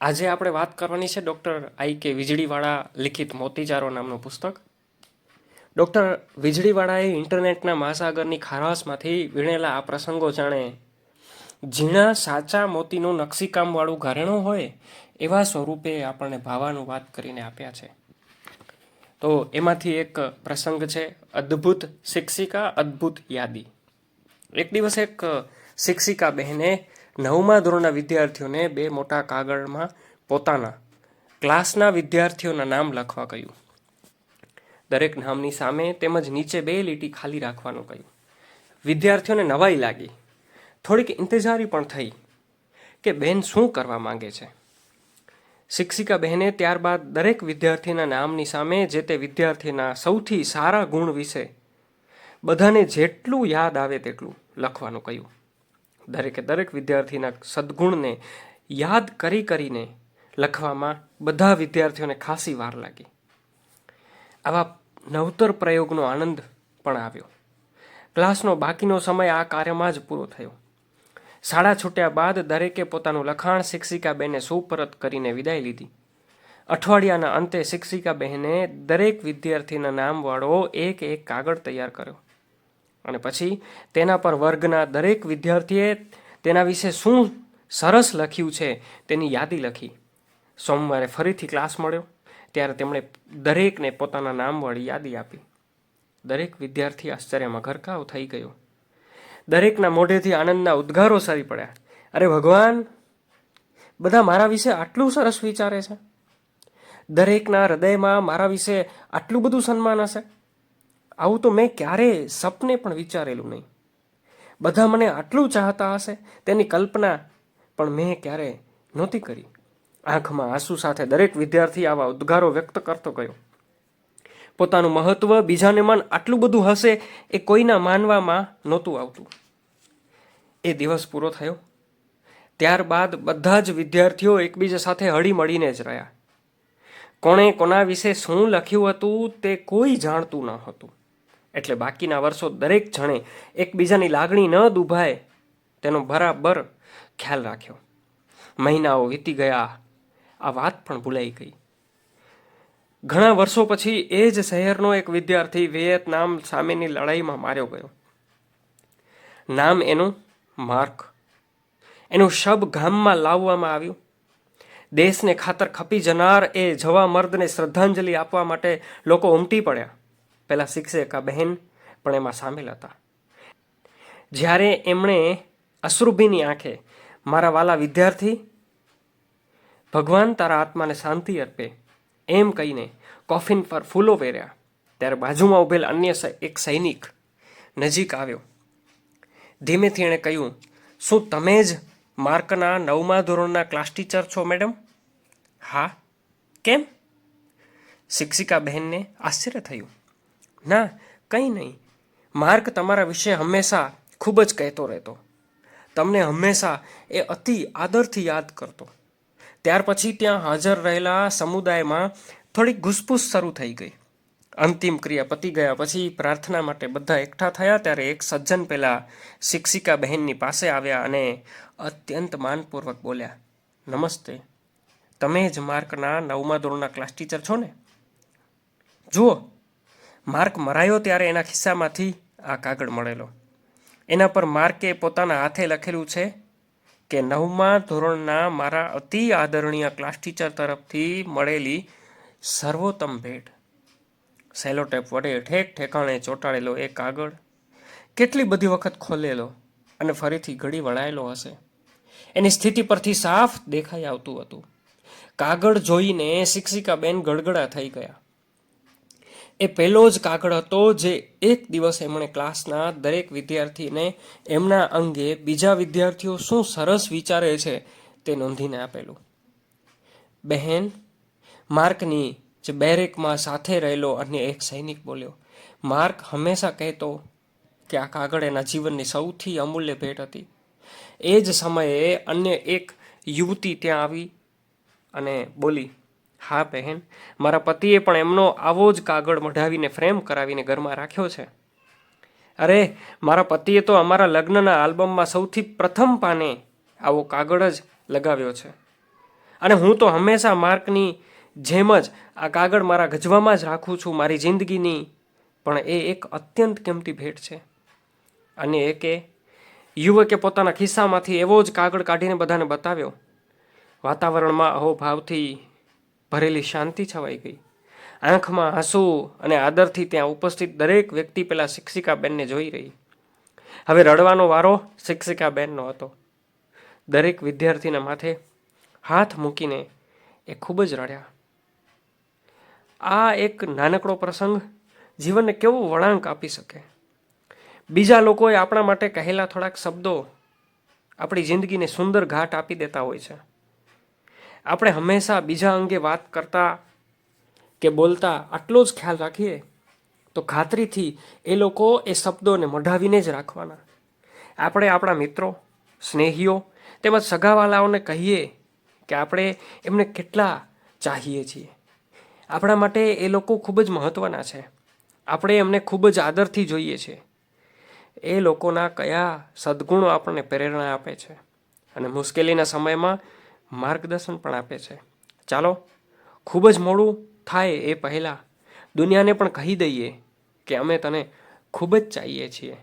આજે આપણે વાત કરવાની છે ડૉક્ટર આઈ કે વીજળીવાળા લિખિત મોતીચારો નામનું પુસ્તક. ડૉક્ટર વીજળીવાળાએ ઇન્ટરનેટના મહાસાગરની ખારાશમાંથી વીણેલા આ પ્રસંગો જાણે ઝીણા, સાચા મોતીનું નકશીકામવાળું ઘરેણું હોય એવા સ્વરૂપે આપણને ભાવાનું વાત કરીને આપ્યા છે. તો એમાંથી એક પ્રસંગ છે, અદ્ભુત શિક્ષિકા, અદ્ભુત યાદી. એક દિવસ એક શિક્ષિકા બહેને નવમા ધોરણના વિદ્યાર્થીઓને બે મોટા કાગળમાં પોતાના ક્લાસના વિદ્યાર્થીઓના નામ લખવા કહ્યું. દરેક નામની સામે તેમજ નીચે બે લીટી ખાલી રાખવાનું કહ્યું. વિદ્યાર્થીઓને નવાઈ લાગી. થોડીક ઇંતજારી પણ થઈ કે બહેન શું કરવા માંગે છે? શિક્ષિકા બહેને ત્યારબાદ દરેક વિદ્યાર્થીના નામની સામે જે તે વિદ્યાર્થીના સૌથી સારા ગુણ વિશે બધાને જેટલું યાદ આવે તેટલું લખવાનું કહ્યું. દરેકે દરેક વિદ્યાર્થીના સદગુણને યાદ કરી કરીને લખવામાં બધા વિદ્યાર્થીઓને ખાસી વાર લાગી. આવા નવતર પ્રયોગનો આનંદ પણ આવ્યો. ક્લાસનો બાકીનો સમય આ કાર્યમાં જ પૂરો થયો. શાળા છૂટ્યા બાદ દરેકે પોતાનું લખાણ શિક્ષિકા બેને સુપરત કરીને વિદાય લીધી. અઠવાડિયાના અંતે શિક્ષિકા બહેને દરેક વિદ્યાર્થીના નામવાળો એક એક કાગળ તૈયાર કર્યો. અને પછી તેના પર વર્ગના દરેક વિદ્યાર્થીએ તેના વિશે શું સરસ લખ્યું છે તેની યાદી લખી. સોમવારે ફરીથી ક્લાસ મળ્યો. ત્યારે તેમણે દરેકને પોતાના નામવાળી યાદી આપી. દરેક વિદ્યાર્થી આશ્ચર્યમાં ઘરકાવ થઈ ગયો. દરેકના મોઢેથી આનંદના ઉદ્ગારો સરી પડ્યા. અરે ભગવાન, બધા મારા વિશે આટલું સરસ વિચારે છે? દરેકના હૃદયમાં મારા વિશે આટલું બધું સન્માન હશે? આવું તો મેં ક્યારેય સપને પણ વિચારેલું નહીં. બધા મને આટલું ચાહતા હશે, તેની કલ્પના પણ મેં ક્યારે નહોતી કરી. આંખમાં આંસુ સાથે દરેક વિદ્યાર્થી આવા ઉદ્ગારો વ્યક્ત કરતો ગયો. પોતાનું મહત્વ બીજાને મન આટલું બધું હશે એ કોઈના માનવામાં નહોતું આવતું. એ દિવસ પૂરો થયો. ત્યારબાદ બધા જ વિદ્યાર્થીઓ એકબીજા સાથે હળી મળીને જ રહ્યા. કોણે કોના વિશે શું લખ્યું હતું તે કોઈ જાણતું ન હતું. એટલે બાકીના વર્ષો દરેક જણે એકબીજાની લાગણી ન દુભાય તેનો બરાબર ખ્યાલ રાખ્યો. મહિનાઓ વીતી ગયા. આ વાત પણ ભૂલાઈ ગઈ. ઘણા વર્ષો પછી એ જ શહેરનો એક વિદ્યાર્થી વિયેતનામ સામેની લડાઈમાં માર્યો ગયો. નામ એનું માર્ક. એનું શબ ગામમાં લાવવામાં આવ્યું. દેશને ખાતર ખપી જનાર એ જવા મર્દને શ્રદ્ધાંજલિ આપવા માટે લોકો ઉમટી પડ્યા. પેલા શિક્ષિકા બહેન પણ એમાં સામેલ હતા. જ્યારે એમણે અશ્રુભીની આંખે, મારા વાલા વિદ્યાર્થી, ભગવાન તારા આત્માને શાંતિ અર્પે, એમ કહીને કોફિન પર ફૂલો પહેર્યા. ત્યારે બાજુમાં ઉભેલ અન્ય એક સૈનિક નજીક આવ્યો. ધીમેથી એણે કહ્યું, શું તમે જ માર્કના નવમા ધોરણના ક્લાસ ટીચર છો, મેડમ? હા. કેમ? શિક્ષિકા બહેનને આશ્ચર્ય થયું. ના, કંઈ નહીં. માર્ક તમારા વિશે હંમેશા ખૂબ જ કહેતો રહેતો. તમને હંમેશા એ અતિ આદરથી યાદ કરતો. ત્યાર પછી ત્યાં હાજર રહેલા સમુદાયમાં થોડીક ઘૂસપૂસ શરૂ થઈ ગઈ. અંતિમ ક્રિયા પતી ગયા પછી પ્રાર્થના માટે બધા એકઠા થયા ત્યારે એક સજ્જન પહેલાં શિક્ષિકા બહેનની પાસે આવ્યા અને અત્યંત માનપૂર્વક બોલ્યા, નમસ્તે, તમે જ માર્કના નવમા ધોરણના ક્લાસ ટીચર છો ને? જુઓ માર્ક મરાયો ત્યારે એના ખિસ્સામાંથી આ કાગળ મળેલો. એના પર માર્કે પોતાના હાથે લખેલું છે કે નવમા ધોરણના મારા અતિ આદરણીય ક્લાસ ટીચર તરફથી મળેલી સર્વોત્તમ ભેટ. સેલોટેપ વડે ઠેક ઠેકાણે ચોંટાડેલો એ કાગળ કેટલી બધી વખત ખોલેલો અને ફરીથી ઘડી વળાયેલો હશે. એની સ્થિતિ પરથી સાફ દેખાઈ આવતું હતું. કાગળ જોઈને શિક્ષિકાબેન ગડગડા થઈ ગયા. એ પહેલો જ કાગળ હતો જે એક દિવસ એમણે ક્લાસના દરેક વિદ્યાર્થીને એમના અંગે બીજા વિદ્યાર્થીઓ શું સરસ વિચારે છે તે નોંધીને આપેલું. બહેન, માર્કની જે બેરેકમાં સાથે રહેલો અન્ય એક સૈનિક બોલ્યો, માર્ક હંમેશા કહેતો કે આ કાગળ એના જીવનની સૌથી અમૂલ્ય ભેટ હતી. એ જ સમયે અન્ય એક યુવતી ત્યાં આવી અને બોલી હા, બહેન. મારા પતિએ પણ એમનો આવો જ કાગળ મઢાવીને ફ્રેમ કરાવીને ઘરમાં રાખ્યો છે. અરે, મારા પતિએ તો અમારા લગ્નના આલ્બમમાં સૌથી પ્રથમ પાને આવો કાગળ જ લગાવ્યો છે. અને હું તો હંમેશા માર્કની જેમ જ આ કાગળ મારા ગજવામાં જ રાખું છું મારી જિંદગીની. પણ એ એક અત્યંત કિંમતી ભેટ છે. અને એ કે યુવકે પોતાના ખિસ્સામાંથી એવો જ કાગળ કાઢીને બધાને બતાવ્યો. વાતાવરણમાં અહોભાવથી ભરેલી શાંતિ છવાઈ ગઈ. આંખમાં આંસુ અને આદરથી ત્યાં ઉપસ્થિત દરેક વ્યક્તિ પેલા શિક્ષિકા બેનને જોઈ રહી. હવે રડવાનો વારો શિક્ષિકાબેનનો હતો. દરેક વિદ્યાર્થીના માથે હાથ મૂકીને એ ખૂબ જ રડ્યા. આ એક નાનકડો પ્રસંગ જીવનને કેવો વળાંક આપી શકે? બીજા લોકોએ આપણા માટે કહેલા થોડાક શબ્દો આપણી જિંદગીને સુંદર ઘાટ આપી દેતા હોય છે. આપણે હંમેશા બીજા અંગે વાત કરતા કે બોલતા આટલો જ ખ્યાલ રાખીએ, તો ખાતરીથી એ લોકો એ શબ્દોને મઢાવીને જ રાખવાના. આપણે આપણા મિત્રો, સ્નેહીઓ, તેમજ સગાવાલાઓને કહીએ કે આપણે એમને કેટલા ચાહીએ છીએ. આપણા માટે એ લોકો ખૂબ જ મહત્ત્વના છે. આપણે એમને ખૂબ જ આદરથી જોઈએ છીએ એ લોકોના કયા સદ્ગુણો આપણને પ્રેરણા આપે છે. અને મુશ્કેલીના સમયમાં માર્ગદર્શન પણ આપે છે. ચાલો, ખૂબ જ મોડું થાય એ પહેલાં દુનિયાને પણ કહી દઈએ કે અમે તને ખૂબ જ ચાહીએ છીએ.